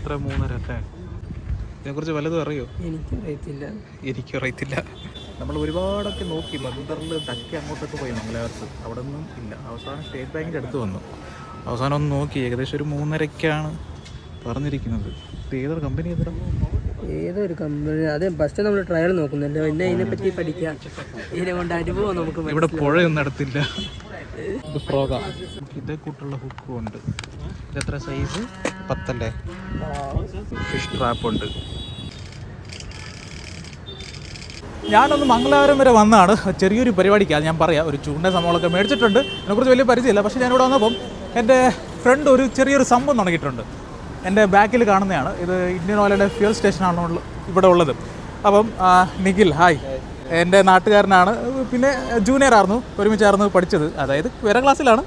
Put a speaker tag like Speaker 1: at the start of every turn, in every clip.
Speaker 1: എത്ര? മൂന്നര അല്ലേ? ഇതിനെക്കുറിച്ച് വല്ലതും അറിയോ?
Speaker 2: എനിക്കറിയത്തില്ല.
Speaker 1: എനിക്കും അറിയത്തില്ല നമ്മൾ ഒരുപാടൊക്കെ നോക്കി ബന്ദറിൽ തക്കി അങ്ങോട്ടൊക്കെ പോയി മംഗലാപുരത്ത് അവിടെ ഒന്നും ഇല്ല. അവസാനം സ്റ്റേറ്റ് ബാങ്കിന്റെ അടുത്ത് വന്നു. അവസാനം ഒന്ന് നോക്കി. ഏകദേശം ഒരു മൂന്നരക്കാണ് പറഞ്ഞിരിക്കുന്നത്. ഇത് ഏതൊരു കമ്പനി ഏതാ
Speaker 2: ഏതൊരു കമ്പനി അതെ ഫസ്റ്റ് നമ്മൾ ട്രയൽ നോക്കുന്നുണ്ട്. പിന്നെ ഇതിനെ പറ്റി പഠിക്കാം. ഇതിനെ കൊണ്ട് അനുഭവം നമുക്ക്
Speaker 1: ഇവിടെ പുഴയൊന്നും അടുത്തില്ല. ഇത് ഫ്രോഗ. ഇതേ കൂട്ടുള്ള ഹുക്കും ഉണ്ട്. എത്ര സൈസ് പത്തല്ലേ? ഫിഷ് ട്രാപ്പ് ഉണ്ട്. ഞാനൊന്ന് മംഗലാപുരം വരെ വന്നതാണ് ചെറിയൊരു പരിപാടിക്കാണ് ഞാൻ പറയാം. ഒരു ചൂണ്ട സംഭവങ്ങളൊക്കെ മേടിച്ചിട്ടുണ്ട്. അതിനെക്കുറിച്ച് വലിയ പരിചയമില്ല. പക്ഷേ ഞാനിവിടെ വന്നപ്പം എന്റെ ഫ്രണ്ട് ഒരു ചെറിയൊരു സംഭവം തുടങ്ങിയിട്ടുണ്ട്. എന്റെ ബാക്കിൽ കാണുന്നതാണ്. ഇത് ഇന്ത്യൻ ഓയിലിന്റെ ഫ്യൂൽ സ്റ്റേഷനാണ് ഇവിടെ ഉള്ളത്. അപ്പം നിഖിൽ ഹായ് എന്റെ നാട്ടുകാരനാണ്. പിന്നെ ജൂനിയർ ആയിരുന്നു. ഒരുമിച്ചായിരുന്നു പഠിച്ചത്. അതായത് വേറെ ക്ലാസ്സിലാണ്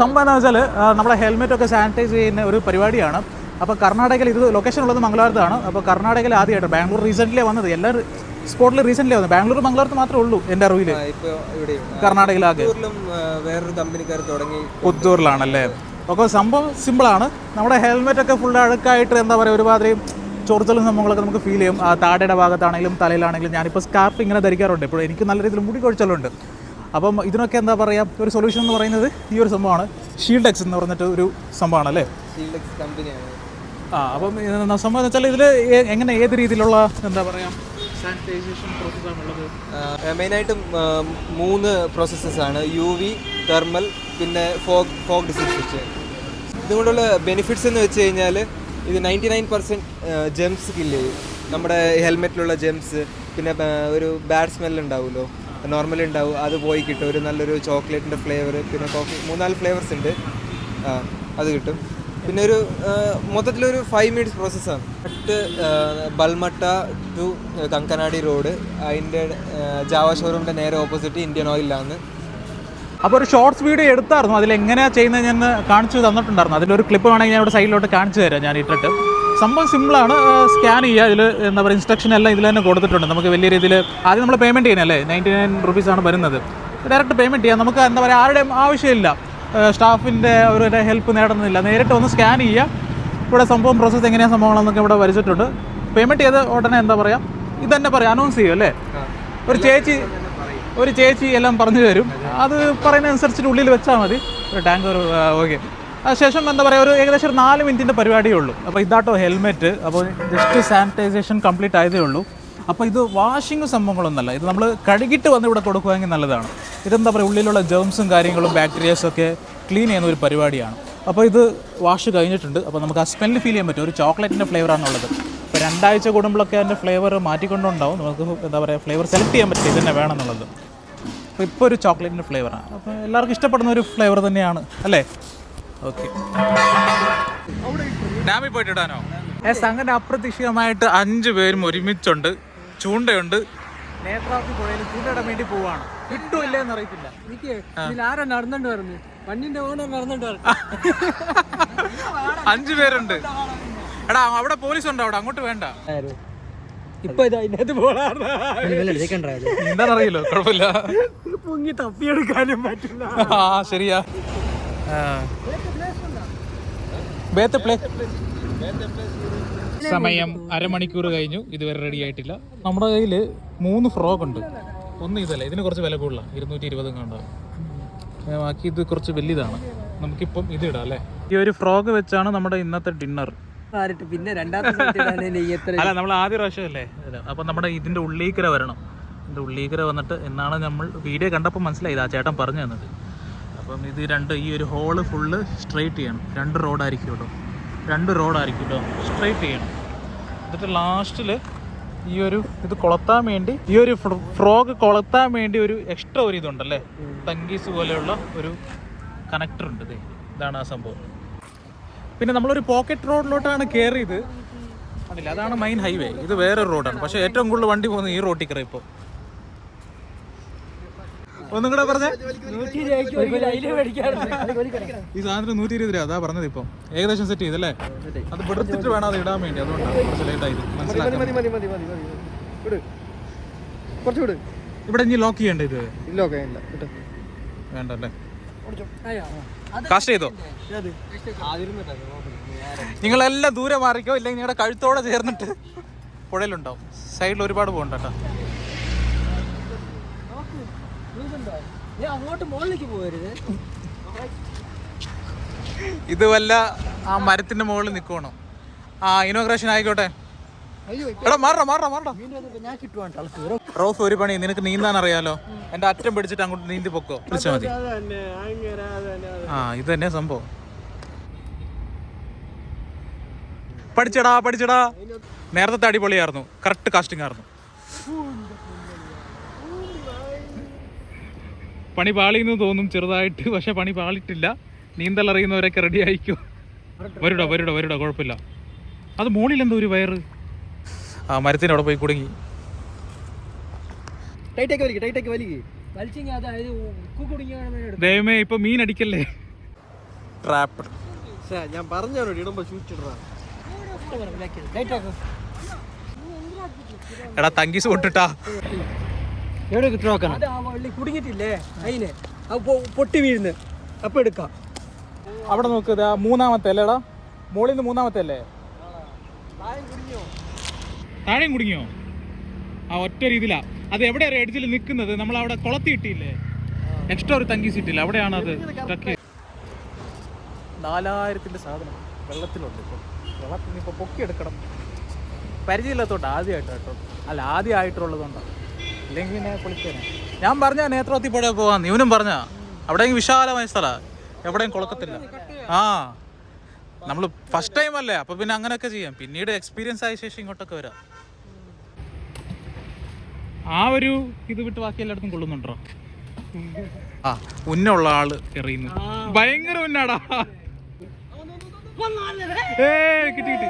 Speaker 1: സംഭവം വെച്ചാൽ നമ്മുടെ ഹെൽമെറ്റൊക്കെ സാനിറ്റൈസ് ചെയ്യുന്ന ഒരു പരിപാടിയാണ്. അപ്പോൾ കർണാടകയിൽ ഇത് ലൊക്കേഷൻ ഉള്ളത് മംഗലാപുരത്താണ് അപ്പോൾ കർണാടകയിൽ ആദ്യമായിട്ട് ബാംഗ്ലൂർ റീസെന്റ്ലി വന്നത്. എല്ലാ സ്പോട്ടിൽ റീസെന്റ്ലി വന്നത്. ബാംഗ്ലൂർ മംഗലാപുരത്ത് മാത്രമേ ഉള്ളൂ എന്റെ അറിവിൽ കർണാടകയിലാകെ
Speaker 3: വേറൊരു കമ്പനിക്കാർ തുടങ്ങി.
Speaker 1: പുത്തൂരിലാണല്ലേ അപ്പോൾ സംഭവം സിമ്പിളാണ് നമ്മുടെ ഹെൽമെറ്റ് ഒക്കെ ഫുൾ അഴുക്കായിട്ട് എന്താ പറയുക ഒരുമാതിരി ചൊറിച്ചലും സംഭവങ്ങളൊക്കെ നമുക്ക് ഫീൽ ചെയ്യും. താടയുടെ ഭാഗത്താണെങ്കിലും തലയിലാണെങ്കിലും ഞാനിപ്പോൾ സ്കാർഫ് ഇങ്ങനെ ധരിക്കാറുണ്ട്. ഇപ്പോൾ എനിക്ക് നല്ല രീതിയിൽ മുടി കൊഴിച്ചലുണ്ട്. അപ്പം ഇതിനൊക്കെ എന്താ പറയുക ഒരു സൊല്യൂഷൻ എന്ന് പറയുന്നത് ഈ ഒരു സംഭവമാണ്. ഷീൽഡ് എക്സ് എന്ന് പറഞ്ഞിട്ട് ഒരു സംഭവമാണ് അല്ലേ
Speaker 3: കമ്പനിയാണ്
Speaker 1: ആ അപ്പം സംഭവം എന്ന് വെച്ചാൽ ഇതിൽ എങ്ങനെ ഏത് രീതിയിലുള്ള എന്താ പറയുക സാനിറ്റൈസേഷൻ പ്രോസസ്സാണുള്ളത്
Speaker 3: മെയിനായിട്ടും മൂന്ന് പ്രോസസ്സസ് ആണ്. യു വി തെർമൽ പിന്നെ ഫോഗ് ഫോഗ് ഡിസിൻഫെക്ഷൻ ഇതുകൊണ്ടുള്ള ബെനിഫിറ്റ്സ് എന്ന് വെച്ച് കഴിഞ്ഞാൽ ഇത് ninety nine percent germs kill ചെയ്യും. നമ്മുടെ ഹെൽമെറ്റിലുള്ള ജെംസ് പിന്നെ ഒരു ബാഡ് സ്മെൽ നോർമലി ഉണ്ടാവും. അത് പോയി കിട്ടും. ഒരു നല്ലൊരു ചോക്ലേറ്റിന്റെ ഫ്ലേവർ പിന്നെ കോഫി മൂന്നാൽ ഫ്ലേവേഴ്സ് ഉണ്ട്. അത് കിട്ടും. പിന്നെ ഒരു മൊത്തത്തിലൊരു ഫൈവ് മിനിറ്റ്സ് പ്രോസസ്സാണ് എന്നിട്ട് ബൽമട്ട ടു കങ്കനാടി റോഡ് അതിന്റെ ജാവ ഷോറൂമിന്റെ നേരെ ഓപ്പോസിറ്റ് ഇന്ത്യൻ ഓയിലാണ്
Speaker 1: അപ്പോൾ ഒരു ഷോർട്സ് വീഡിയോ എടുത്തായിരുന്നു. അതിൽ എങ്ങനെയാണ് ചെയ്യുന്നത് ഞാൻ കാണിച്ചു തന്നിട്ടുണ്ടായിരുന്നു. അതിലൊരു ക്ലിപ്പ് വേണമെങ്കിൽ ഞാൻ ഇവിടെ സൈഡിലോട്ട് കാണിച്ചു തരാം. ഞാൻ ഇട്ടിട്ട്. സംഭവം സിമ്പിളാണ് സ്കാൻ ചെയ്യുക. ഇതിൽ എന്താ പറയുക ഇൻസ്ട്രക്ഷൻ എല്ലാം ഇതിൽ തന്നെ കൊടുത്തിട്ടുണ്ട്. നമുക്ക് വലിയ രീതിയിൽ ആദ്യം നമ്മൾ പേയ്മെന്റ് ചെയ്യുന്നല്ലേ നയന്റി നയൻ റുപ്പീസാണ് വരുന്നത്. ഡയറക്റ്റ് പേയ്മെന്റ് ചെയ്യാം. നമുക്ക് എന്താ പറയുക ആരുടെയും ആവശ്യമില്ല. സ്റ്റാഫിന്റെ അവരുടെ ഹെൽപ്പ് നേടുന്നില്ല. നേരിട്ട് ഒന്ന് സ്കാൻ ചെയ്യുക. ഇവിടെ സംഭവം പ്രോസസ്സ് എങ്ങനെയാണ് സംഭവങ്ങളെന്നൊക്കെ ഇവിടെ വരച്ചിട്ടുണ്ട്. പേയ്മെന്റ് ചെയ്ത ഉടനെ എന്താ പറയുക ഇത് തന്നെ പറയാം അനൗൺസ് ചെയ്യും അല്ലേ? ഒരു ചേച്ചി ഒരു ചേച്ചി എല്ലാം പറഞ്ഞു തരും. അത് പറയുന്നതനുസരിച്ചിട്ട് ഉള്ളിൽ വെച്ചാൽ മതി. ഒരു ടാങ്കർ ഓക്കെ അതിനുശേഷം എന്താ പറയുക ഒരു ഏകദേശം ഒരു നാല് മിനിറ്റിന്റെ പരിപാടിയേ ഉള്ളൂ. അപ്പോൾ ഇതാട്ടോ ഹെൽമെറ്റ് അപ്പോൾ ജസ്റ്റ് സാനിറ്റൈസേഷൻ കംപ്ലീറ്റ് ആയതേ ഉള്ളൂ. അപ്പോൾ ഇത് വാഷിംഗ് സംഭവങ്ങളൊന്നല്ല ഇത് നമ്മൾ കഴുകിയിട്ട് വന്ന് ഇവിടെ കൊടുക്കുകയെങ്കിൽ നല്ലതാണ്. ഇതെന്താ പറയുക ഉള്ളിലുള്ള ജേംസും കാര്യങ്ങളും ബാക്ടീരിയസൊക്കെ ക്ലീൻ ചെയ്യുന്ന ഒരു പരിപാടിയാണ്. അപ്പോൾ ഇത് വാഷ് കഴിഞ്ഞിട്ടുണ്ട്. അപ്പോൾ നമുക്ക് ആ സ്മെല്ല് ഫീൽ ചെയ്യാൻ പറ്റും. ഒരു ചോക്ലേറ്റിന്റെ ഫ്ലേവറാണുള്ളത് അപ്പോൾ രണ്ടാഴ്ച കൂടുമ്പോഴൊക്കെ അതിന്റെ ഫ്ലേവർ മാറ്റിക്കൊണ്ടുണ്ടാവും. നമുക്ക് എന്താ പറയുക ഫ്ലേവർ സെലക്ട് ചെയ്യാൻ പറ്റില്ല. വേണം വേണമെന്നുള്ളത്. അപ്പോൾ ഇപ്പോൾ ഒരു ചോക്ലേറ്റിന്റെ ഫ്ലേവറാണ് അപ്പോൾ എല്ലാവർക്കും ഇഷ്ടപ്പെടുന്ന ഒരു ഫ്ലേവർ തന്നെയാണ് അല്ലേ? ഓക്കെ ഡാമിൽ പോയിട്ട് ഇടാനോ എസ് അങ്ങനെ അപ്രതീക്ഷിതമായിട്ട് അഞ്ചു പേരും ഒരുമിച്ചുണ്ട്. ചൂണ്ടയുണ്ട്. നേത്രാവതി പുഴയിൽ ചൂണ്ടയിടാൻ വേണ്ടി പോവാണ്. കിട്ടും ഇല്ലേ എന്ന് അറിയത്തില്ല
Speaker 2: എനിക്ക് ഇതിൽ ആരാ നടന്നുകൊണ്ട് പറഞ്ഞു വണ്ടിന്റെ ഓണർ നടന്നുകൊണ്ട് പറഞ്ഞു
Speaker 1: അഞ്ച് പേരുണ്ട്. എടാ അവിടെ പോലീസ് ഉണ്ട് അവിടെ? അങ്ങോട്ട് വേണ്ട.
Speaker 2: ഇപ്പൊ ഇതാ ഇതിനകത്ത് പോണാർന്ന്
Speaker 1: എന്താണെന്നറിയില്ലോ കുഴപ്പമില്ല.
Speaker 2: പൊങ്ങി തപ്പിയെടുക്കാനും പറ്റില്ല.
Speaker 1: ആ ശരിയാ. സമയം അരമണിക്കൂർ കഴിഞ്ഞു. ഇതുവരെ റെഡി ആയിട്ടില്ല. നമ്മുടെ കയ്യിൽ മൂന്ന് ഫ്രോഗ് ഉണ്ട്. ഒന്ന് ഇതല്ല ഇതിന് കുറച്ച് വില കൂടുതലാണ് ഇരുന്നൂറ്റി ഇരുപതും കണ്ടാവും ബാക്കി ഇത് കുറച്ച് വലിയതാണ്. നമുക്കിപ്പം ഇത് ഇടാം അല്ലേ? ഈ ഒരു ഫ്രോഗ് വെച്ചാണ് നമ്മുടെ ഇന്നത്തെ ഡിന്നർ
Speaker 2: പിന്നെ
Speaker 1: അല്ല നമ്മൾ ആദ്യ പ്രാവശ്യമല്ലേ? അപ്പൊ നമ്മുടെ ഇതിന്റെ ഉള്ളീക്കര വരണം. ഇതിന്റെ ഉള്ളീക്കര വന്നിട്ട് എന്നാണ് നമ്മൾ വീഡിയോ കണ്ടപ്പോൾ മനസ്സിലായി. ആ ചേട്ടൻ പറഞ്ഞു തന്നത്. അപ്പം ഇത് രണ്ട് ഈ ഒരു ഹോൾ ഫുള്ള് സ്ട്രെയിറ്റ് ചെയ്യണം. രണ്ട് റോഡായിരിക്കും കേട്ടോ. രണ്ട് റോഡായിരിക്കും കേട്ടോ. സ്ട്രെയിറ്റ് ചെയ്യണം. എന്നിട്ട് ലാസ്റ്റിൽ ഈ ഒരു ഇത് കൊളത്താൻ വേണ്ടി ഈ ഒരു ഫ്രോഗ് കൊളത്താൻ വേണ്ടി ഒരു എക്സ്ട്രാ ഒരു ഇതുണ്ടല്ലേ? തങ്കീസ് പോലെയുള്ള ഒരു കണക്ടർ ഉണ്ട് ദേ. ഇതാണ് ആ സംഭവം. പിന്നെ നമ്മളൊരു പോക്കറ്റ് റോഡിലോട്ടാണ് കയറിയത് അതില്ല അതാണ് മെയിൻ ഹൈവേ ഇത് വേറൊരു റോഡാണ് പക്ഷേ ഏറ്റവും കൂടുതൽ വണ്ടി പോകുന്നത് ഈ റോട്ടിൽ കയറി ഇപ്പോൾ ഒന്നും കൂടെ പറഞ്ഞേ? ഈ സാധനത്തിന് നൂറ്റി ഇരുപത് രൂപ. അതാ പറഞ്ഞത് ഇപ്പം. ഏകദേശം സെറ്റ് ചെയ്തല്ലേ? അത് പിടിച്ചിട്ട് വേണം അത് ഇടാൻ വേണ്ടി. അതുകൊണ്ടാണ് കുറച്ച് ലേറ്റ് ആയത് മനസ്സിലാക്കാൻ
Speaker 3: മതി മതി മതി മതി വിട്. കുറച്ച് വിട്.
Speaker 1: ഇവിടെ ഇനി ലോക്ക് ചെയ്യണ്ട ഇത്?
Speaker 3: കിട്ടും
Speaker 1: വേണ്ടല്ലേ? കാസ്റ്റ് ചെയ്തോ? നിങ്ങളെല്ലാം ദൂരെ മാറിക്കോ ഇല്ലെങ്കിൽ നിങ്ങളുടെ കഴുത്തോടെ ചേർന്നിട്ട് പുഴയിലുണ്ടാവും. സൈഡിൽ ഒരുപാട് പോകണ്ട കേട്ടോ.
Speaker 2: ഞാൻ അങ്ങോട്ട് മുകളിലേക്ക് പോകരുത്.
Speaker 1: ഇത് വല്ല ആ മരത്തിന്റെ മുകളിൽ നിൽക്കണം ആ ഇനോഗ്രേഷൻ ആയിക്കോട്ടെ. എടാ മാറ മാറ മാറ റോഫ് ഒരു പണി നിനക്ക് നീന്താൻ അറിയാലോ? എന്റെ അറ്റം പിടിച്ചിട്ട് അങ്ങോട്ട് നീന്തി പൊക്കോ. വിളിച്ചാൽ മതി. ആ ഇത് തന്നെ സംഭവം. പഠിച്ചടാ പഠിച്ചടാ. നേരത്തെ അടിപൊളിയായിരുന്നു കറക്റ്റ് കാസ്റ്റിംഗ് ആയിരുന്നു. പണി പാളിയെന്ന് തോന്നും ചെറുതായിട്ട് പക്ഷെ പണി പാളിട്ടില്ല നീന്തൽ അറിയുന്നവരൊക്കെ റെഡി ആയിക്കോ വരുടോ വരുടോ വരുടോ കുഴപ്പമില്ല. അത് മുകളിൽ എന്തോ ഒരു വയറ്? ആ മരത്തിന് അവിടെ പോയി കുടുങ്ങി. ദൈവമേ ഇപ്പൊ മീൻ അടിക്കല്ലേ? ട്രാപ്പ്
Speaker 2: ഞാൻ പറഞ്ഞോ ഇടുമ്പോ
Speaker 1: എടാ തങ്കീസ് പൊട്ടിട്ടാ
Speaker 2: എവിടെ കിട്ടണോക്കണം അത് ആ വള്ളി കുടുങ്ങിയിട്ടില്ലേ? അതിന്. അത് പൊ- പൊട്ടി വീഴുന്നു. അപ്പൊ എടുക്കാം.
Speaker 1: അവിടെ നോക്ക് ഇതാ മൂന്നാമത്തെ അല്ലേടാ മോളിൽ നിന്ന് മൂന്നാമത്തെ അല്ലേ? താഴെ കുടുങ്ങിയോ? ആ ഒറ്റ രീതിയിലാ. അത് എവിടെയാ എഡ്ജിൽ നിൽക്കുന്നത്? നമ്മൾ അവിടെ കൊളത്തി ഇട്ടില്ലേ? എക്സ്ട്രാ ഒരു തങ്കി സീറ്റില്ല അവിടെയാണ് അത് നാലായിരത്തിന്റെ സാധനം വെള്ളത്തിലുണ്ട് ഇപ്പൊ. വെള്ളത്തിൽ ഇപ്പൊ ഇപ്പോൾ പൊക്കിയെടുക്കണം. പരിചയമില്ലാത്തോണ്ട് ആദ്യമായിട്ട് കേട്ടോ. അല്ല ആദ്യമായിട്ടുള്ളതുകൊണ്ടാണ്. ഞാൻ പറഞ്ഞ നേത്രോത്തി പുഴ പോവാന്ന്. ഇവനും പറഞ്ഞ. അവിടെയെങ്കിൽ വിശാലമായ സ്ഥലമാണ് എവിടെയും കൊളക്കത്തില്ല. ആ. നമ്മൾ ഫസ്റ്റ് ടൈം അല്ലേ? അപ്പൊ പിന്നെ അങ്ങനെയൊക്കെ ചെയ്യാം. പിന്നീട് എക്സ്പീരിയൻസ് ആയ ശേഷം ഇങ്ങോട്ടൊക്കെ വരാം. ആ ഒരു ഇത് വിട്ട് ബാക്കി എല്ലായിടത്തും കൊള്ളുന്നുണ്ടോ? ആ ഉന്നുള്ള ആൾ എറിയുന്നു. ഭയങ്കര ഉന്നാടാ. ഏ കിട്ടി കിട്ടി.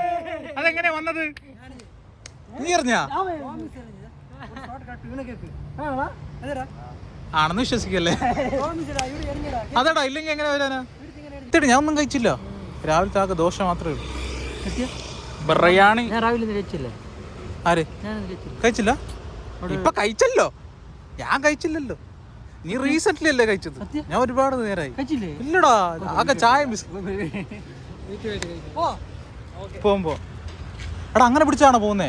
Speaker 1: അതെങ്ങനെയാ വന്നത്? നീ എറിഞ്ഞാ? ആണെന്ന് വിശ്വസിക്കല്ലേ? അതെടാ ഇല്ലെങ്കിൽ എങ്ങനെ വരാനാ? ഇട്ടിട്ട് ഞാൻ ഒന്നും കഴിച്ചില്ല. രാവിലത്തെ ആകെ ദോശ മാത്രമേ ഉള്ളൂ. ബിറിയാണി ആര്? കഴിച്ചില്ല. ഇപ്പൊ കഴിച്ചല്ലോ. ഞാൻ കഴിച്ചില്ലല്ലോ. നീ റീസെന്റ് അല്ലേ കഴിച്ചത്? ഞാൻ ഒരുപാട് നേരായി.
Speaker 2: കഴിച്ചില്ലേ?
Speaker 1: ഇല്ലടാ ആകെ ചായ പോകുമ്പോ എടാ അങ്ങനെ പിടിച്ചാണോ പോകുന്നേ?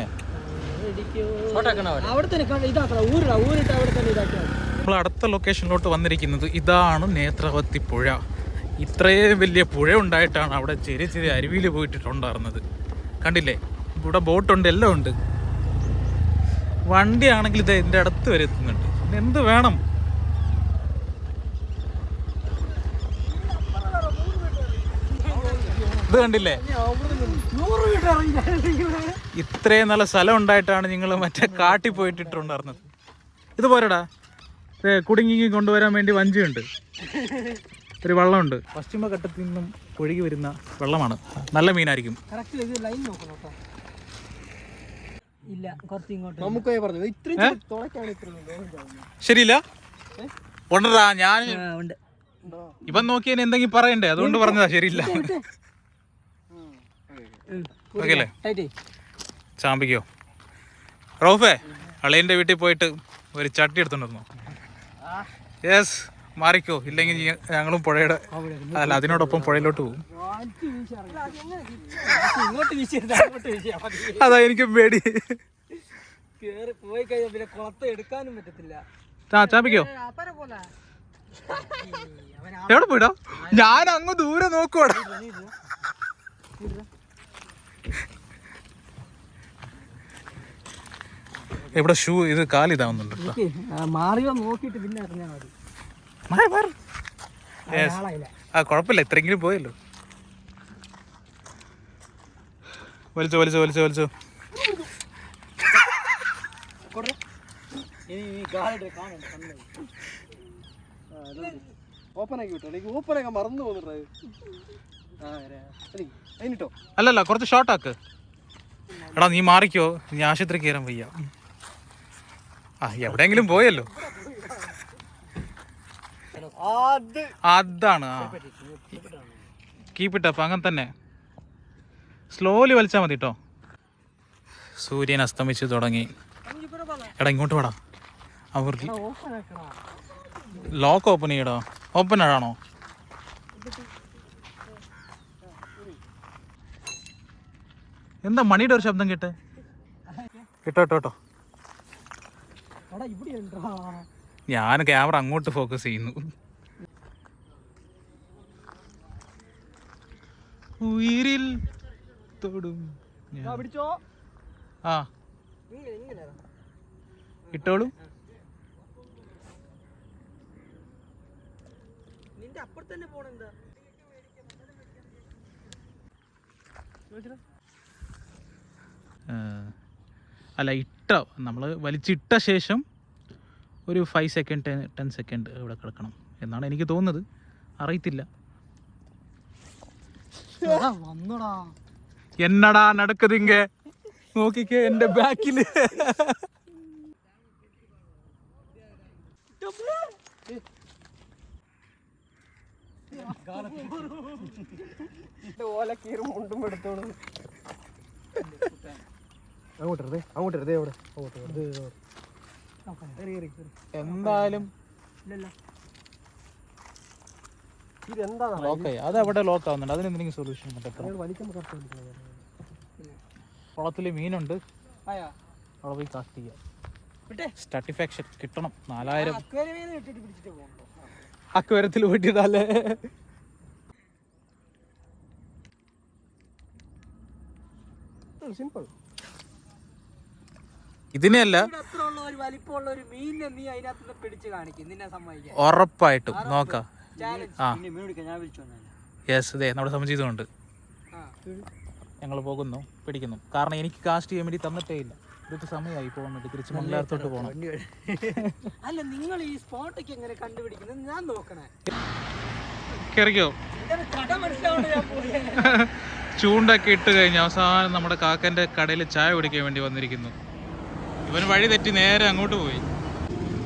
Speaker 2: അവിടെ തന്നെ കണ്ട- ഇതാക്കണം ഊരിടാ. ഊരിട്ട് അവിടെ തന്നെ ഇതാക്കിയാൽ
Speaker 1: നമ്മൾ അടുത്ത ലൊക്കേഷനിലോട്ട് വന്നിരിക്കുന്നത് ഇതാണ് നേത്രവത്തി പുഴ. ഇത്രയും വലിയ പുഴ ഉണ്ടായിട്ടാണ് അവിടെ ചെറിയ ചെറിയ അരുവിയിൽ പോയിട്ടുണ്ടായിരുന്നത് കണ്ടില്ലേ? ഇവിടെ ബോട്ടുണ്ട് എല്ലാം ഉണ്ട്. വണ്ടിയാണെങ്കിൽ ഇത് എന്റെ അടുത്ത് വരെ എത്തുന്നുണ്ട്. എന്ത് വേണം? ഇത് കണ്ടില്ലേ? ഇത്രയും നല്ല സ്ഥലം ഉണ്ടായിട്ടാണ് നിങ്ങൾ മറ്റേ കാട്ടിൽ പോയിട്ടിട്ടുണ്ടായിരുന്നത്. ഇത് പോരടാ. കുടുങ്ങി കൊണ്ടുവരാൻ വേണ്ടി വഞ്ചിയുണ്ട്. ഒരു വെള്ളമുണ്ട്. പശ്ചിമഘട്ടത്തിൽ നിന്നും ഒഴുകി വരുന്ന വെള്ളമാണ്. നല്ല മീനായിരിക്കും.
Speaker 2: കേട്ടോ.
Speaker 1: ശരിയില്ല? ഉണ്ടടാ ഞാൻ
Speaker 2: ഉണ്ട്.
Speaker 1: ഇവൻ നോക്കിയതിന് എന്തെങ്കിലും പറയണ്ടേ? അതുകൊണ്ട് പറഞ്ഞതാ ശരിയില്ല. ഓക്കെ അല്ലേ ചാമ്പിക്കോ? റോഫേ അളിയന്റെ വീട്ടിൽ പോയിട്ട് ഒരു ചട്ടി എടുത്തോണ്ടിരുന്നു? യെസ് മാറിക്കോ. ഇല്ലെങ്കിൽ ഞങ്ങളും പുഴയുടെ അല്ല അതിനോടൊപ്പം പുഴയിലോട്ട് പോകും. അതാ എനിക്ക് പേടി.
Speaker 2: പോയി കഴിഞ്ഞാൽ പിന്നെ കുളത്ത് എടുക്കാനും പറ്റത്തില്ല.
Speaker 1: ചാമ്പിക്കോ? എവിടെ പോയിടാ? ഞാൻ അങ്ങ് ദൂരെ നോക്കുവാടാ. ഇവിടെ ഷൂ ഇത് കാലിതാവുന്നുണ്ട്.
Speaker 2: മാറിയോ നോക്കിയിട്ട് പിന്നെ മതി.
Speaker 1: ആ കുഴപ്പമില്ല ഇത്രയെങ്കിലും പോയല്ലോ. വലിച്ചോ വലിച്ചോ വലിച്ചോ വലിച്ചോ. അല്ലല്ല കുറച്ച് ഷോർട്ട് ആക്ക്. എടാ നീ മാറിക്കോ. നീ ആശുപത്രി കയറാൻ വയ്യ. എവിടെങ്കിലും പോയല്ലോ. അതാണ് ആ. അങ്ങനെ തന്നെ. സ്ലോലി വലിച്ചാ മതി കേട്ടോ സൂര്യൻ അസ്തമിച്ചു തുടങ്ങി. എടാ ഇങ്ങോട്ട് വേടാ.
Speaker 2: അവർക്ക്
Speaker 1: ലോക്ക് ഓപ്പൺ ചെയ്യടോ. ഓപ്പൺ ആണോ? എന്താ മണിയുടെ ഒരു ശബ്ദം കേട്ടേ കേട്ടോ കേട്ടോ. ഞാൻ ക്യാമറ അങ്ങോട്ട് ഫോക്കസ് ചെയ്യുന്നു. ഉയിരിൽ തൊടും ആ ഇട്ടോളൂ.
Speaker 2: നിന്റെ അപ്പുറത്തന്നെ പോണെന്താ
Speaker 1: അല്ല ഇട്ട നമ്മൾ വലിച്ചിട്ട ശേഷം ഒരു five second ten ten second ഇവിടെ കിടക്കണം എന്നാണ് എനിക്ക് തോന്നുന്നത്. അറിയത്തില്ല. എന്നടാ നടക്കുതിങ്ക? നോക്കിക്കേ എന്റെ ബാക്കിൽ
Speaker 2: ഓല കീറും മുണ്ടും എടുത്തോളൂ.
Speaker 3: അങ്ങോട്ടേ അങ്ങോട്ടേ അവിടെ
Speaker 1: എന്തായാലും
Speaker 2: ഇതെന്താ
Speaker 1: ലോക്കായി അത് അവിടെ ലോക്ക് ആവുന്നുണ്ട്. അതിന് എന്തെങ്കിലും സൊല്യൂഷൻ കുളത്തിൽ മീനുണ്ട്. അവിടെ പോയി കാസ്റ്റ് ചെയ്യാം. സ്റ്റാറ്റിഫാക്ഷൻ കിട്ടണം. നാലായിരം. അക്വരത്തിൽ പോയിട്ടിടാല്ലേ
Speaker 2: സിമ്പിൾ
Speaker 1: ഇതിനെയല്ല
Speaker 2: ഇവിടെ അത്ര ഉള്ള ഒരു വലിപ്പമുള്ള ഒരു മീനിനെ നീ അതിനകത്ത് നിന്ന് പിടിച്ച് കാണിക്കും നിന്നെ സമ്മതിക്കാൻ.
Speaker 1: ഉറപ്പായിട്ടും. നോക്കാം. ആ. യെസ് ഇതേ നമ്മുടെ സംശയിച്ചുകൊണ്ട്
Speaker 2: ആ.
Speaker 1: ഞങ്ങൾ പോകുന്നു പിടിക്കുന്നു. കാരണം എനിക്ക് കാസ്റ്റ് ചെയ്യാൻ വേണ്ടി തന്നിട്ടേ ഇല്ല. ഇതൊക്കെ സമയമായി പോകുന്നുണ്ട്. തിരിച്ച് മംഗലാരത്തോട്ട് പോകണം
Speaker 2: അല്ല നിങ്ങൾ ഈ സ്പോട്ടൊക്കെ എങ്ങനെ കണ്ടുപിടിക്കുന്നത് ഞാൻ നോക്കണേ.
Speaker 1: കയറിക്കോ
Speaker 2: ഇതൊരു കട മനസ്സിലാവണ്ട ഞാൻ പോയി.
Speaker 1: ചൂണ്ടൊക്കെ ഇട്ട് കഴിഞ്ഞ് അവസാനം നമ്മുടെ കാക്കന്റെ കടയിൽ ചായ കുടിക്കാൻ വേണ്ടി വന്നിരിക്കുന്നു. ഇവൻ വഴി തെറ്റി നേരെ അങ്ങോട്ട് പോയി.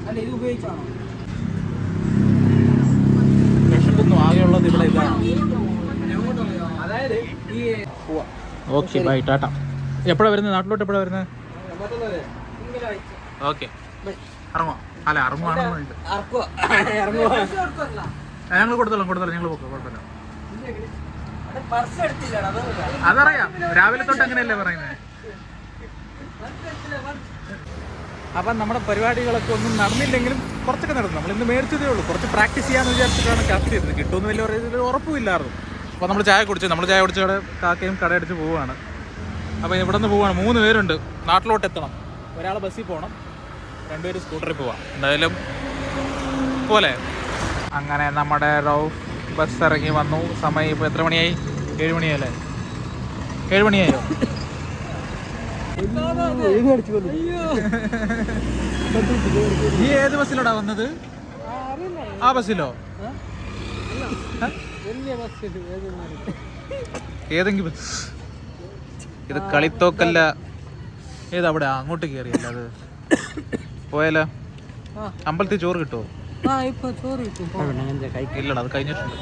Speaker 2: അല്ല ഇത് ഉപയോഗിച്ചാണോ?
Speaker 1: വിഷമൊന്നും ആകെയുള്ളത് ഇവിടെ
Speaker 2: ഇല്ല
Speaker 1: ഓക്കെ ബൈ ടാറ്റ. എപ്പോഴാണ് വരുന്നത് നാട്ടിലോട്ട് എപ്പോഴാണ് വരുന്നത് ഓക്കെ. ഇറങ്ങോ അല്ല ഇറങ്ങുവാണെന്നുണ്ട് ഞങ്ങൾ കൊടുത്തല്ലോ കൊടുത്തല്ലോ. ഞങ്ങൾ പോക്കോ കുഴപ്പമില്ല. അതറിയാം? രാവിലെ തൊട്ട് അങ്ങനെയല്ലേ പറയുന്നത് അപ്പം നമ്മുടെ പരിപാടികളൊക്കെ ഒന്നും നടന്നില്ലെങ്കിലും കുറച്ചൊക്കെ നടന്നു. നമ്മൾ ഇന്ന് മേടിച്ചതേ ഉള്ളൂ. കുറച്ച് പ്രാക്ടീസ് ചെയ്യാന്ന് വിചാരിച്ചിട്ടാണ് കാത്തിരുന്നത് കിട്ടുമെന്ന് വലിയ ഒരു ഉറപ്പുമില്ലായിരുന്നു. അപ്പോൾ നമ്മൾ ചായ കുടിച്ചു നമ്മൾ ചായ കുടിച്ച് അവിടെ കാക്കയും കടയടിച്ച് പോവുകയാണ്. അപ്പോൾ ഇവിടെ നിന്ന് പോവുകയാണ്. മൂന്ന് പേരുണ്ട്. നാട്ടിലോട്ട് എത്തണം. ഒരാൾ ബസ്സിൽ പോകണം. രണ്ടുപേര് സ്കൂട്ടറിൽ പോവാം. എന്തായാലും പോലെ. അങ്ങനെ നമ്മുടെ റൗഫ് ബസ് ഇറങ്ങി വന്നു. സമയം ഇപ്പോൾ എത്ര മണിയായി? ഏഴ് മണിയായല്ലേ? ഏഴ് മണിയായോ? നീ ഏത് ബസ്സിലോടാ വന്നത്? ആ ബസ്സിലോ? ഏതെങ്കിലും ബസ്. ഇത് കളിത്തോക്കല്ല. ഏത് അവിടെ? അങ്ങോട്ട് കയറിയല്ല അത്. പോയാലോ?
Speaker 2: ആ.
Speaker 1: അമ്പലത്തിൽ ചോറ് കിട്ടുമോ ഇല്ലടാ അത് കഴിഞ്ഞിട്ടുണ്ട്.